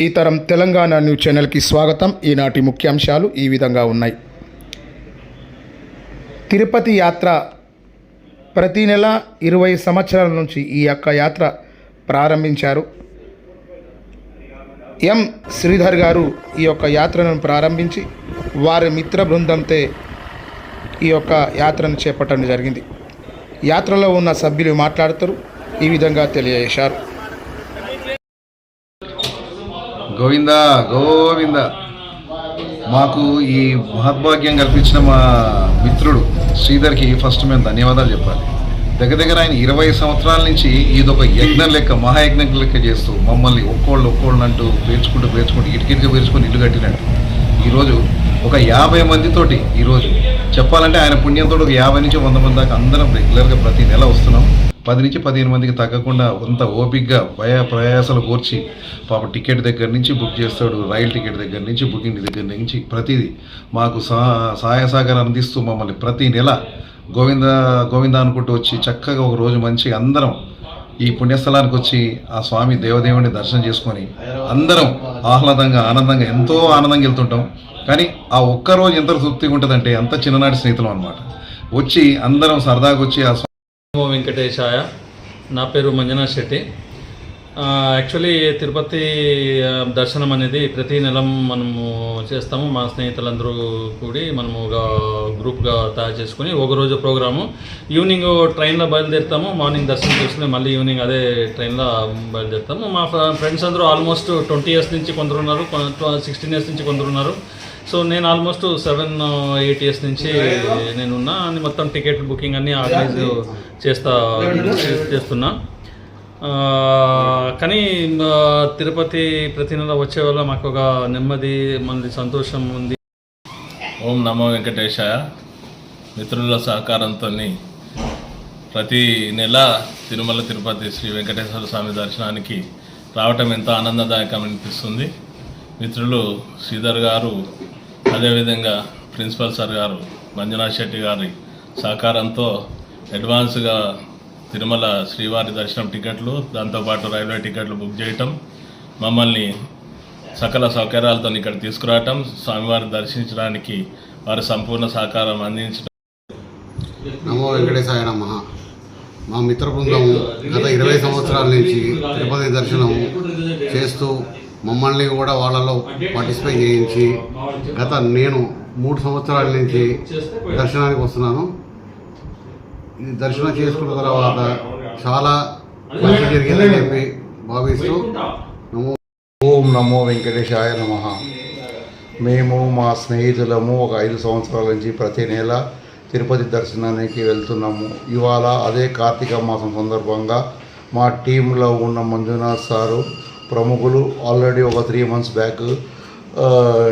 ఈ తరం తెలంగాణ న్యూస్ ఛానల్కి స్వాగతం. ఈనాటి ముఖ్యాంశాలు ఈ విధంగా ఉన్నాయి. తిరుపతి యాత్ర ప్రతి నెల ఇరవై సంవత్సరాల నుంచి ఈ యొక్క యాత్ర ప్రారంభించారు. ఎం. శ్రీధర్ గారు ఈ యొక్క యాత్రను ప్రారంభించి వారి మిత్ర బృందంతో ఈ యొక్క యాత్రను చేపట్టడం జరిగింది. యాత్రలో ఉన్న సభ్యులు మాట్లాడుతారు ఈ విధంగా తెలియజేశారు. గోవింద గోవింద. మాకు ఈ మహద్భాగ్యం కల్పించిన మా మిత్రుడు శ్రీధర్కి ఫస్ట్ మేము ధన్యవాదాలు చెప్పాలి. దగ్గర దగ్గర ఆయన ఇరవై సంవత్సరాల నుంచి ఇదొక యజ్ఞం లెక్క మహాయజ్ఞం లెక్క చేస్తూ మమ్మల్ని ఒక్కోళ్ళు ఒక్కోళ్ళు అంటూ పేర్చుకుంటూ పేర్చుకుంటూ ఇటుకిటికి పేర్చుకొని ఇల్లు కట్టినట్టు ఈరోజు ఒక యాభై మందితోటి ఈరోజు. చెప్పాలంటే ఆయన పుణ్యంతో ఒక యాభై నుంచి వంద మంది దాకా అందరం రెగ్యులర్గా ప్రతి నెల వస్తున్నాం. పది నుంచి పదిహేను మందికి తగ్గకుండా అంత ఓపిక్గా భయ ప్రయాసాలు కోర్చి పాప టికెట్ దగ్గర నుంచి బుక్ చేస్తాడు రైలు టికెట్ దగ్గర నుంచి బుకింగ్ దగ్గర నుంచి ప్రతిదీ మాకు సహా సహాయ సహకారం అందిస్తూ మమ్మల్ని ప్రతి నెల గోవింద గోవింద అనుకుంటూ వచ్చి చక్కగా ఒక రోజు మంచి అందరం ఈ పుణ్యస్థలానికి వచ్చి ఆ స్వామి దేవదేవుని దర్శనం చేసుకొని అందరం ఆహ్లాదంగా ఆనందంగా ఎంతో ఆనందంగా వెళ్తుంటాం. కానీ ఆ ఒక్క రోజు ఎంత తృప్తిగా ఉంటుందంటే అంత చిన్ననాటి స్నేహితులం అనమాట వచ్చి అందరం సరదాగా వచ్చి ఆ వెంకటేశాయ నా పేరు మంజనా శెట్టి. యాక్చువల్లీ తిరుపతి దర్శనం అనేది ప్రతి నెల మనము చేస్తాము. మా స్నేహితులందరూ కూడి మనము ఒక గ్రూప్గా తయారు చేసుకుని ఒక రోజు ప్రోగ్రాము. ఈవినింగ్ ట్రైన్లో బయలుదేరుతాము. మార్నింగ్ దర్శనం చేసుకుని మళ్ళీ ఈవినింగ్ అదే ట్రైన్లో బయలుదేరుతాము. మా ఫ్రెండ్స్ అందరూ ఆల్మోస్ట్ ట్వంటీ ఇయర్స్ నుంచి కొందరు ఉన్నారు. సిక్స్టీన్ ఇయర్స్ నుంచి కొందరు ఉన్నారు. సో నేను ఆల్మోస్ట్ సెవెన్ ఎయిట్ ఇయర్స్ నుంచి నేనున్నా. అన్ని మొత్తం టికెట్ బుకింగ్ అన్ని ఆర్గనైజ్ చేస్తా చేస్తున్నా. కానీ తిరుపతి ప్రతి నెల వచ్చే వల్ల మాకు ఒక నెమ్మది మనది సంతోషం ఉంది. ఓం నమో వెంకటేశాయ. మిత్రుల సహకారంతో ప్రతి నెల తిరుమల తిరుపతి శ్రీ వెంకటేశ్వర స్వామి దర్శనానికి రావటం ఎంతో ఆనందదాయకం అనిపిస్తుంది మిత్రులు శ్రీధర్ గారు అదేవిధంగా ప్రిన్సిపల్ సార్ గారు మంజునాథ్ శెట్టి గారి సహకారంతో అడ్వాన్స్గా తిరుమల శ్రీవారి దర్శనం టికెట్లు దాంతోపాటు రైల్వే టికెట్లు బుక్ చేయటం మమ్మల్ని సకల సౌకర్యాలతో ఇక్కడ తీసుకురావటం స్వామివారిని దర్శించడానికి వారి సంపూర్ణ సహకారం అందించడం నమో వెంకటేశాయ నమ. మా మిత్ర బృందం గత ఇరవై సంవత్సరాల నుంచి తిరుపతి దర్శనం చేస్తూ మమ్మల్ని కూడా వాళ్ళలో పార్టిసిపేట్ చేయించి గత నేను మూడు సంవత్సరాల నుంచి దర్శనానికి వస్తున్నాను. ఇది దర్శనం చేసుకున్న తర్వాత చాలా మంచి జరిగిందని చెప్పి భావిస్తూ నమో ఓం నమో వెంకటేశాయ నమ. మేము మా స్నేహితులము ఒక ఐదు సంవత్సరాల నుంచి ప్రతి నెల తిరుపతి దర్శనానికి వెళ్తున్నాము. ఇవాళ అదే కార్తీక మాసం సందర్భంగా మా టీంలో ఉన్న మంజునాథ్ సారు ప్రముఖులు ఆల్రెడీ ఒక త్రీ మంత్స్ బ్యాక్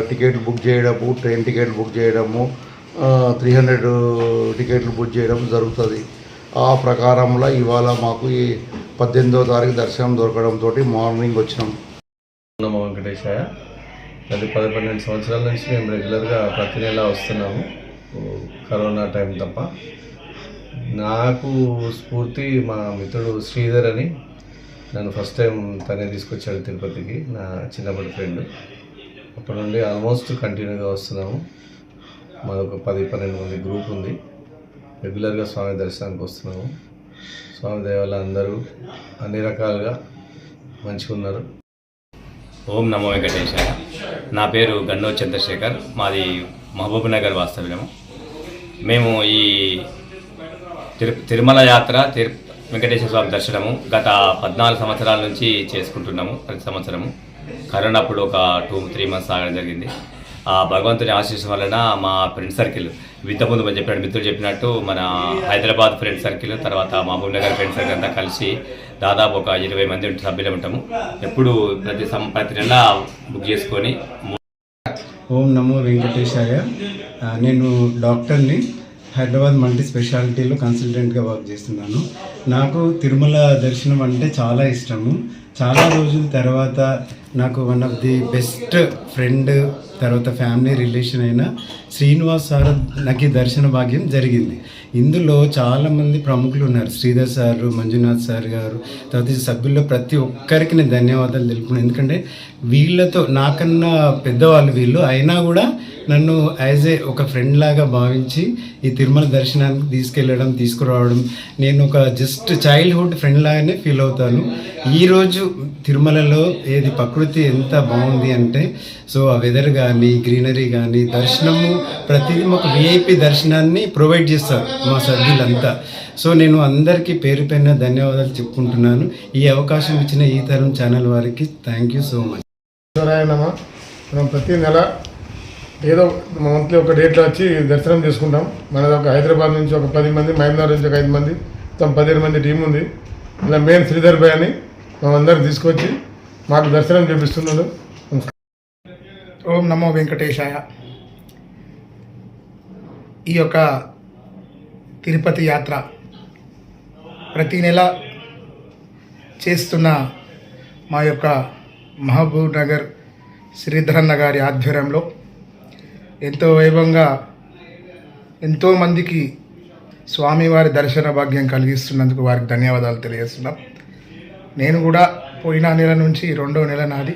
టికెట్లు బుక్ చేయడము ట్రైన్ టికెట్లు బుక్ చేయడము త్రీ హండ్రెడ్ టికెట్లు బుక్ చేయడం జరుగుతుంది. ఆ ప్రకారంలో ఇవాళ మాకు ఈ పద్దెనిమిదవ తారీఖు దర్శనం దొరకడంతో మార్నింగ్ వచ్చినాం. నమో వెంకటేశాయ. గత పది పన్నెండు సంవత్సరాల నుంచి మేము రెగ్యులర్గా ప్రతి నెల వస్తున్నాము. కరోనా టైం తప్ప. నాకు స్ఫూర్తి మా మిత్రుడు శ్రీధర్ అని. నన్ను ఫస్ట్ టైం తనే తీసుకొచ్చాడు తిరుపతికి నా చిన్నప్పటి ఫ్రెండ్ అప్పటి నుండి ఆల్మోస్ట్ కంటిన్యూగా వస్తున్నాము. మాదొక పది పన్నెండు మంది గ్రూప్ ఉంది. రెగ్యులర్గా స్వామి దర్శనానికి వస్తున్నాము. స్వామి దేవాల అందరూ అన్ని రకాలుగా మంచిగా ఉన్నారు. ఓం నమో వెంకటేశాయ. నా పేరు గన్నో చంద్రశేఖర్. మాది మహబూబ్ నగర్ వాస్తవ్యము. మేము ఈ తిరు తిరుమల యాత్ర తిరు వెంకటేశ్వర స్వామి దర్శనము గత పద్నాలుగు సంవత్సరాల నుంచి చేసుకుంటున్నాము ప్రతి సంవత్సరము. కరోనా అప్పుడు ఒక టూ త్రీ మంత్స్ ఆగడం జరిగింది. ఆ భగవంతుని ఆశీస్సు వలన మా ఫ్రెండ్ సర్కిల్ ఇంతకుముందు మనం చెప్పినట్టు మిత్రులు చెప్పినట్టు మన హైదరాబాద్ ఫ్రెండ్ సర్కిల్ తర్వాత మహబూబ్ నగర్ ఫ్రెండ్ సర్కిల్ అంతా కలిసి దాదాపు ఒక ఇరవై మంది సభ్యులు ఉంటాము. ఎప్పుడు ప్రతి సం ప్రతి నెల బుక్ చేసుకొని ఓం నమో వెంకటేశాయ. నేను డాక్టర్ని. హైదరాబాద్ మల్టీ స్పెషాలిటీలో కన్సల్టెంట్గా వర్క్ చేస్తున్నాను. నాకు తిరుమల దర్శనం అంటే చాలా ఇష్టము. చాలా రోజుల తర్వాత నాకు one of the best friend తర్వాత ఫ్యామిలీ రిలేషన్ అయిన శ్రీనివాస్ సార్ నాకు దర్శన భాగ్యం జరిగింది. ఇందులో చాలామంది ప్రముఖులు ఉన్నారు. శ్రీధర్ సార్ మంజునాథ్ సార్ గారు తర్వాత సభ్యుల్లో ప్రతి ఒక్కరికి నేను ధన్యవాదాలు తెలుపుకున్నాను. ఎందుకంటే వీళ్ళతో నాకన్నా పెద్దవాళ్ళు వీళ్ళు. అయినా కూడా నన్ను యాజ్ ఏ ఒక ఫ్రెండ్ లాగా భావించి ఈ తిరుమల దర్శనానికి తీసుకెళ్ళడం తీసుకురావడం నేను ఒక జస్ట్ చైల్డ్హుడ్ ఫ్రెండ్ లాగానే ఫీల్ అవుతాను. ఈరోజు తిరుమలలో ఏది ప్రకృతి ఎంత బాగుంది అంటే సో ఆ వెదర్ కానీ గ్రీనరీ కానీ దర్శనము ప్రతిదీ మాకు విఐపి దర్శనాన్ని ప్రొవైడ్ చేస్తారు మా సభ్యులంతా సో నేను అందరికీ పేరు పైన ధన్యవాదాలు చెప్పుకుంటున్నాను. ఈ అవకాశం ఇచ్చిన ఈ తరం ఛానల్ వారికి థ్యాంక్ యూ సో మచ్ మనం ప్రతి నెల ఏదో మంత్లీ ఒక డేట్లో వచ్చి దర్శనం చేసుకుంటాం. మనది ఒక హైదరాబాద్ నుంచి ఒక పది మంది మహబూబ్నగర్ నుంచి ఒక ఐదు మంది మొత్తం పదిహేను మంది టీం ఉంది. ఇలా మెయిన్ శ్రీధర్ భాయ్ అని మమ్మల్ని తీసుకొచ్చి మాకు దర్శనం చేపిస్తున్నాడు. ఓం నమో వెంకటేశాయ. ఈ యొక్క తిరుపతి యాత్ర ప్రతి నెల చేస్తున్న మా యొక్క మహబూబ్ నగర్ శ్రీధరన్న గారి ఆధ్వర్యంలో ఎంతో వైభవంగా ఎంతోమందికి స్వామివారి దర్శన భాగ్యం కలిగిస్తున్నందుకు వారికి ధన్యవాదాలు తెలియజేస్తున్నాం. నేను కూడా పోయిన నెల నుంచి రెండో నెల నాది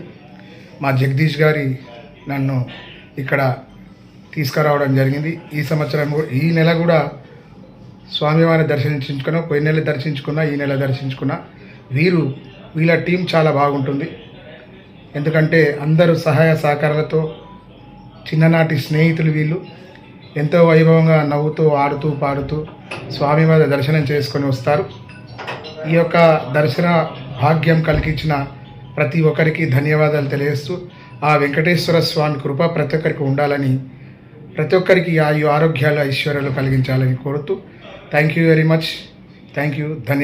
మా జగదీష్ గారి నన్ను ఇక్కడ తీసుకురావడం జరిగింది. ఈ సంవత్సరం ఈ నెల కూడా స్వామివారిని దర్శించుకున్నా పోయిన నెల దర్శించుకున్నా ఈ నెల దర్శించుకున్నా వీరు వీళ్ళ టీం చాలా బాగుంటుంది. ఎందుకంటే అందరూ సహాయ సహకారాలతో చిన్ననాటి స్నేహితులు వీళ్ళు. ఎంతో వైభవంగా నవ్వుతూ ఆడుతూ పాడుతూ స్వామివారి దర్శనం చేసుకొని వస్తారు. ఈ యొక్క దర్శన భాగ్యం కలిగించిన ప్రతి ఒక్కరికి ధన్యవాదాలు తెలియజేస్తూ ఆ వెంకటేశ్వర స్వామి కృప ప్రతి ఒక్కరికి ఉండాలని ప్రతి ఒక్కరికి ఆయు ఆరోగ్యాలు ఐశ్వర్యాలు కలిగించాలని కోరుతూ thank you very much thank you ధన్యవాదాలు.